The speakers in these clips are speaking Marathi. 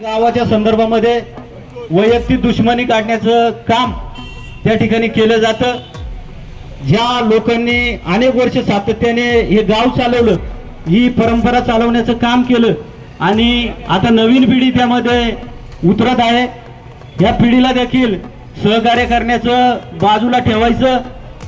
गावाच्या संदर्भामध्ये वैयक्तिक दुश्मनी काढण्याचं काम त्या ठिकाणी केलं जातं. ज्या लोकांनी अनेक वर्ष सातत्याने हे गाव चालवलं ही परंपरा चालवण्याचं काम केलं आणि आता नवीन पिढी त्यामध्ये उतरत आहे. या पिढीला देखील सहकार्य करण्याचं बाजूला ठेवायचं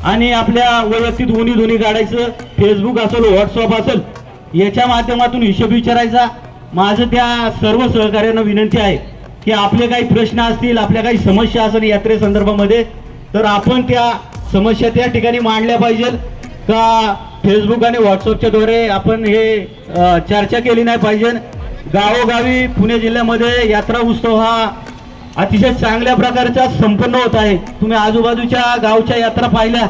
आणि आपल्या वैयक्तिक उनी धुनी काढायचं फेसबुक असेल व्हॉट्सअप असेल याच्या माध्यमातून हिशोब विचारायचा. माझं त्या सर्व सहकार्यांना विनंती आहे की आपले काही प्रश्न असतील आपल्या काही समस्या असेल यात्रे संदर्भामध्ये तर आपण त्या समस्या त्या ठिकाणी मांडल्या पाहिजेत का फेसबुक आणि व्हॉट्सअपच्या द्वारे आपण हे चर्चा केली नाही पाहिजे. गावोगावी पुणे जिल्ह्यामध्ये यात्रा उत्सव हा अतिशय चांगल्या प्रकारचा संपन्न होत आहे. तुम्ही आजूबाजूच्या गावच्या यात्रा पाहिल्या.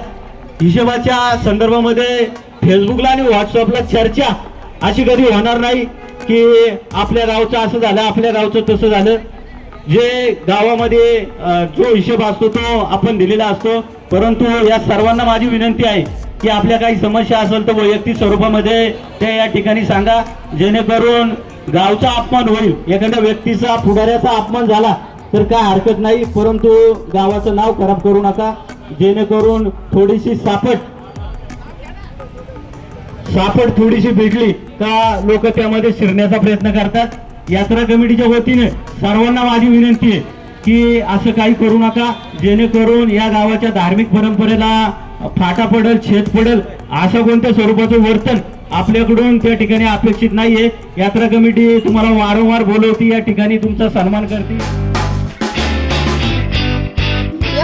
हिशोबाच्या संदर्भामध्ये फेसबुकला आणि व्हॉट्सअपला चर्चा अशी कधी होणार नाही. की आपल्या गावचं असं झालं आपल्या गावचं तसं झालं. जे गावामध्ये जो हिशोब असतो तो आपण दिलेला असतो. परंतु या सर्वांना माझी विनंती आहे की आपल्या काही समस्या असेल तर वैयक्तिक स्वरूपामध्ये ते या ठिकाणी सांगा. जेणेकरून गावचा अपमान होईल. एखाद्या व्यक्तीचा पुढाऱ्याचा अपमान झाला तर काय हरकत नाही. परंतु गावाचं नाव खराब करू नका. जेणेकरून थोडीशी सापट सापड थोडीशी भेटली का लोक त्यामध्ये शिरण्याचा प्रयत्न करतात. यात्रा कमिटीच्या वतीने सर्वांना माझी विनंती आहे की असं काही करू नका. जेणेकरून या गावाच्या धार्मिक परंपरेला फाटा पडेल छेद पडेल असं कोणत्या स्वरूपाचं वर्तन आपल्याकडून त्या ठिकाणी अपेक्षित नाहीये. यात्रा कमिटी तुम्हाला वारंवार बोलवती या ठिकाणी तुमचा सन्मान करते.